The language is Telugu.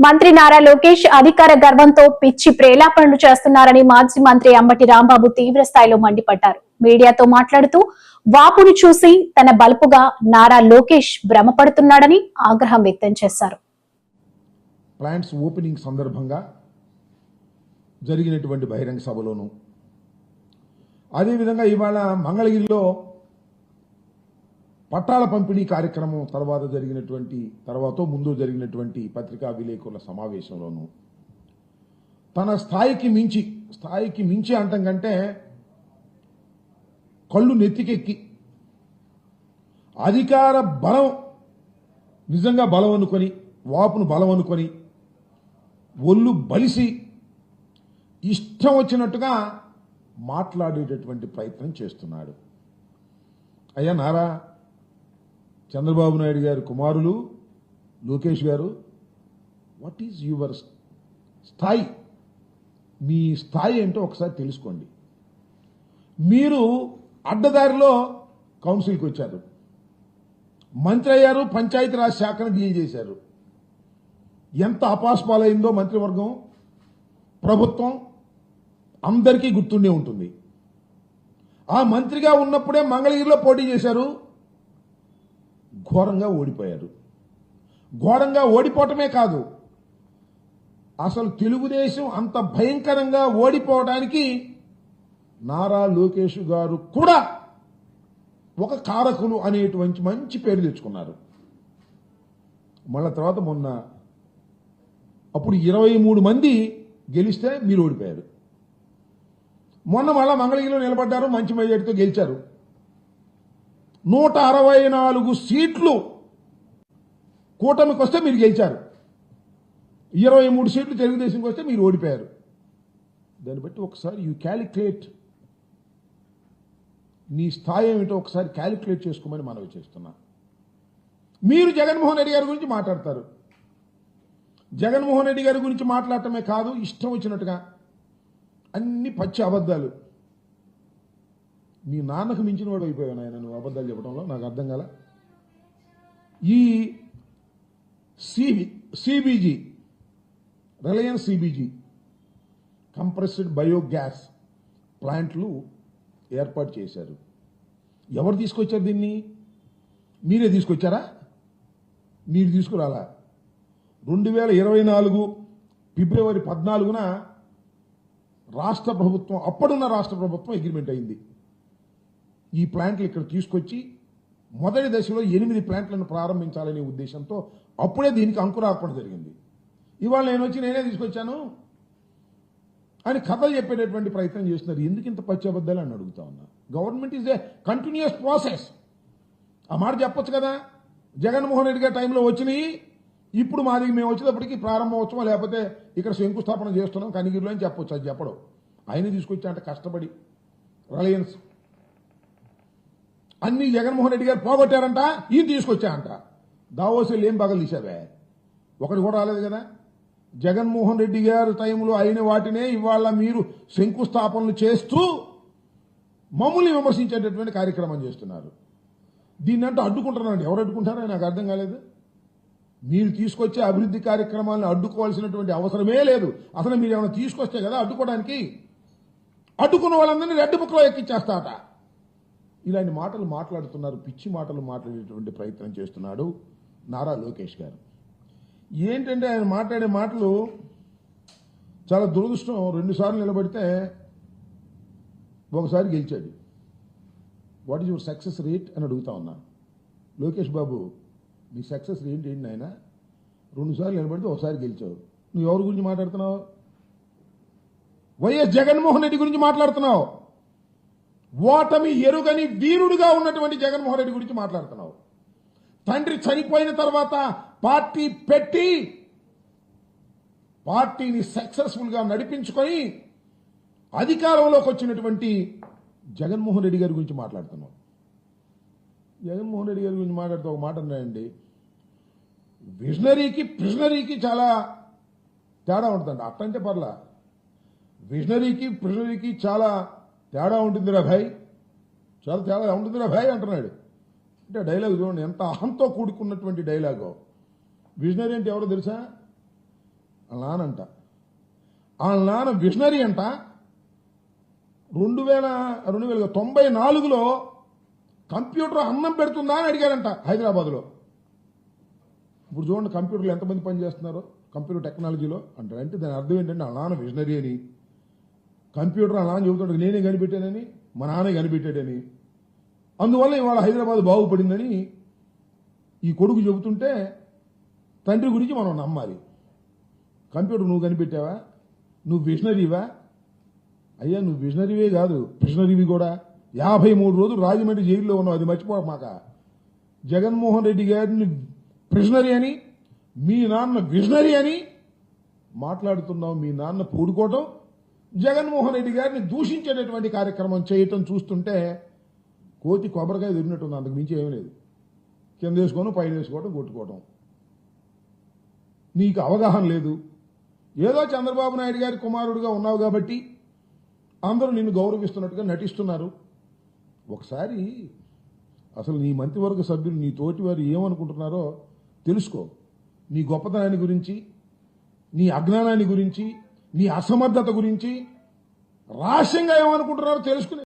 మంత్రి నారా లోకేష్ అధికార గర్వంతో పిచ్చి ప్రేలాపనలు చేస్తున్నారని మాజీ మంత్రి అంబటి రాంబాబు తీవ్ర స్థాయిలో మండిపడ్డారు. మీడియాతో మాట్లాడుతూ వాపును చూసి తన బలుపుగా నారా లోకేష్ భ్రమపడుతున్నాడని ఆగ్రహం వ్యక్తం చేశారు. ప్లాంట్స్ ఓపెనింగ్ సందర్భంగా జరిగినటువంటి బహిరంగ సభలోను అదేవిధంగా ఇవాళ మంగళగిరిలో పట్టాల పంపిణీ కార్యక్రమం తర్వాత జరిగినటువంటి తర్వాత ముందు జరిగినటువంటి పత్రికా విలేకరుల సమావేశంలోను. తన స్థాయికి మించి స్థాయికి మించి అంటం కంటే కళ్ళు నెత్తికెక్కి. అధికార బలం నిజంగా బలం అనుకొని వాపును బలం అనుకొని ఒళ్ళు బలిసి ఇష్టం వచ్చినట్టుగా మాట్లాడేటటువంటి ప్రయత్నం చేస్తున్నాడు. అయ్యా నారా చంద్రబాబు నాయుడు గారి కుమారులు లోకేష్ గారు వాట్ ఈజ్ యువర్ స్థాయి? మీ స్థాయి ఏంటో ఒకసారి తెలుసుకోండి. మీరు అడ్డదారిలో కౌన్సిల్కి వచ్చారు. మంత్రి అయ్యారు పంచాయతీరాజ్ శాఖను డీల్ చేశారు ఎంత అపాస్పాలైందో మంత్రివర్గం ప్రభుత్వం అందరికీ గుర్తుండే ఉంటుంది. ఆ మంత్రిగా ఉన్నప్పుడే మంగళగిరిలో పోటీ చేశారు. ఘోరంగా ఓడిపోయారు. ఘోరంగా ఓడిపోవటమే కాదు అసలు తెలుగుదేశం అంత భయంకరంగా ఓడిపోవడానికి నారా లోకేష్ గారు కూడా ఒక కారకులు అనేటువంటి మంచి పేరు తెచ్చుకున్నారు. మళ్ళా తర్వాత మొన్న అప్పుడు ఇరవై మూడు మంది గెలిస్తే మీరు ఓడిపోయారు. మొన్న మళ్ళా మంగళగిరిలో నిలబడ్డారు మంచి మెజార్టీతో గెలిచారు. నూట అరవై నాలుగు సీట్లు కూటమికి వస్తే మీరు గెలిచారు. ఇరవై మూడు సీట్లు తెలుగుదేశంకి వస్తే మీరు ఓడిపోయారు. దాన్ని బట్టి ఒకసారి యూ క్యాలిక్యులేట్ నీ స్థాయి ఏమిటో ఒకసారి క్యాలిక్యులేట్ చేసుకోమని మనవి చేస్తున్నా. మీరు జగన్మోహన్ రెడ్డి గారి గురించి మాట్లాడతారు. జగన్మోహన్ రెడ్డి గారి గురించి మాట్లాడటమే కాదు ఇష్టం వచ్చినట్టుగా అన్ని పచ్చి అబద్ధాలు. మీ నాన్నకు మించిన వాడు అయిపోయాను ఆయన నువ్వు అబద్ధాలు చెప్పడంలో నాకు అర్థం కాల? ఈ CB CBG Reliance CBG compressed biogas ప్లాంట్లు ఏర్పాటు చేశారు. ఎవరు తీసుకొచ్చారు దీన్ని? మీరే తీసుకొచ్చారా? మీరు తీసుకురాలా? రెండు వేల ఇరవై నాలుగు ఫిబ్రవరి పద్నాలుగున రాష్ట్ర ప్రభుత్వం అప్పుడున్న రాష్ట్ర ప్రభుత్వం అగ్రిమెంట్ అయింది. ఈ ప్లాంట్లు ఇక్కడ తీసుకొచ్చి మొదటి దశలో ఎనిమిది ప్లాంట్లను ప్రారంభించాలనే ఉద్దేశంతో అప్పుడే దీనికి అంకురార్పణ జరిగింది. ఇవాళ నేను వచ్చి నేనే తీసుకొచ్చాను అని కథలు చెప్పేటటువంటి ప్రయత్నం చేస్తున్నారు. ఎందుకు ఇంత పచ్చి అని అడుగుతా ఉన్నా? Government is a continuous process ఆ మాట చెప్పొచ్చు కదా? జగన్మోహన్ రెడ్డి గారి టైంలో వచ్చినాయి. ఇప్పుడు మాది మేము వచ్చేటప్పటికి ప్రారంభోత్సవం లేకపోతే ఇక్కడ శంకుస్థాపన చేస్తున్నాం కనిగిరిలో అని చెప్పొచ్చు. అది చెప్పడం. ఆయన తీసుకొచ్చా అంటే కష్టపడి రిలయన్స్ అన్ని జగన్మోహన్ రెడ్డి గారు పోగొట్టారంట ఈయన తీసుకొచ్చా అంట ఏం పగలు తీసావే ఒకటి కూడా రాలేదు కదా? జగన్మోహన్ రెడ్డి గారు టైంలో అయిన వాటినే ఇవాళ మీరు శంకుస్థాపనలు చేస్తూ మమ్మల్ని విమర్శించేటటువంటి కార్యక్రమం చేస్తున్నారు. దీన్ని అంటే అడ్డుకుంటున్నారండి. ఎవరు అడ్డుకుంటారో నాకు అర్థం కాలేదు. మీరు తీసుకొచ్చే అభివృద్ధి కార్యక్రమాలను అడ్డుకోవాల్సినటువంటి అవసరమే లేదు. అసలు మీరు ఏమైనా తీసుకొస్తే కదా అడ్డుకోవడానికి? అడ్డుకున్న వాళ్ళందరినీ రెడ్ బుక్లో ఎక్కిచ్చేస్తాట ఇలాంటి మాటలు మాట్లాడుతున్నారు పిచ్చి మాటలు మాట్లాడేటువంటి ప్రయత్నం చేస్తున్నాడు నారా లోకేష్ గారు. ఏంటంటే ఆయన మాట్లాడే మాటలు చాలా దురదృష్టం. రెండుసార్లు నిలబడితే ఒకసారి గెలిచాడు. What is your success rate అని అడుగుతా ఉన్నా. లోకేష్ బాబు నీ సక్సెస్ రేట్ ఏంటి ఆయన రెండుసార్లు నిలబడితే ఒకసారి గెలిచావు. నువ్వు ఎవరి గురించి మాట్లాడుతున్నావు? వైఎస్ జగన్మోహన్ రెడ్డి గురించి మాట్లాడుతున్నావు? ఓటమి ఎరుగని వీరుడుగా ఉన్నటువంటి జగన్మోహన్ రెడ్డి గురించి మాట్లాడుతున్నావు. తండ్రి చనిపోయిన తర్వాత పార్టీ పెట్టి పార్టీని సక్సెస్ఫుల్గా నడిపించుకొని అధికారంలోకి వచ్చినటువంటి జగన్మోహన్ రెడ్డి గారి గురించి మాట్లాడుతున్నాం జగన్మోహన్ రెడ్డి గారి గురించి మాట్లాడుతూ ఒక మాట అన్నాయండి విజనరీకి ప్రిజనరీకి చాలా తేడా ఉంటుందండి. అట్టంటే పర్లా. విజనరీకి ప్రిజనరీకి చాలా తేడా ఉంటుందిరా భాయ్. చాలా తేడా ఉంటుందిరా భాయ్ అంటున్నాడు. అంటే డైలాగ్ చూడండి ఎంత అహంతో కూడుకున్నటువంటి డైలాగో విజనరీ అంటే ఎవరో తెలుసా? వాళ్ళ నానంట వాళ్ళ నాన్న విజనరీ అంట. రెండు వేల రెండు వేల తొంభై నాలుగులో కంప్యూటర్ అన్నం పెడుతుందా అని అడిగారంట హైదరాబాద్లో. ఇప్పుడు చూడండి కంప్యూటర్లు ఎంతమంది పనిచేస్తున్నారు? కంప్యూటర్ టెక్నాలజీలో. అంటారు అంటే దాని అర్థం ఏంటంటే వాళ్ళ నాన్న విజనరీ అని. కంప్యూటర్ అలా అని చెబుతాడు నేనే కనిపెట్టానని మా నాన్నే కనిపెట్టాడని. అందువల్ల ఇవాళ హైదరాబాద్ బాగుపడిందని ఈ కొడుకు చెబుతుంటే తండ్రి గురించి మనం నమ్మాలి. కంప్యూటర్ నువ్వు కనిపెట్టావా? నువ్వు విజనరీవా? అయ్యా నువ్వు విజనరీవే కాదు విజనరీవి కూడా. యాభై మూడు రోజులు రాజమండ్రి జైల్లో ఉన్నావు అది మర్చిపోమాక జగన్మోహన్ రెడ్డి గారిని ప్రిజనరీ అని మీ నాన్న విజనరీ అని మాట్లాడుతున్నావు మీ నాన్న పూడుకోవటం జగన్మోహన్ రెడ్డి గారిని దూషించేటటువంటి కార్యక్రమం చేయటం చూస్తుంటే కోతి కొబ్బరికాయ దొరికినట్టుంది అందుకు మించి ఏమీ లేదు. కింద వేసుకోవడం పైన వేసుకోవడం కొట్టుకోవడం. నీకు అవగాహన లేదు. ఏదో చంద్రబాబు నాయుడు గారి కుమారుడిగా ఉన్నావు కాబట్టి అందరూ నిన్ను గౌరవిస్తున్నట్టుగా నటిస్తున్నారు. ఒకసారి అసలు నీ మంత్రివర్గ సభ్యులు నీ తోటి వారు ఏమనుకుంటున్నారో తెలుసుకో. నీ గొప్పతనాన్ని గురించి నీ అజ్ఞానాన్ని గురించి మీ అసమర్థత గురించి రహస్యంగా ఏమనుకుంటున్నారో తెలుసుకుని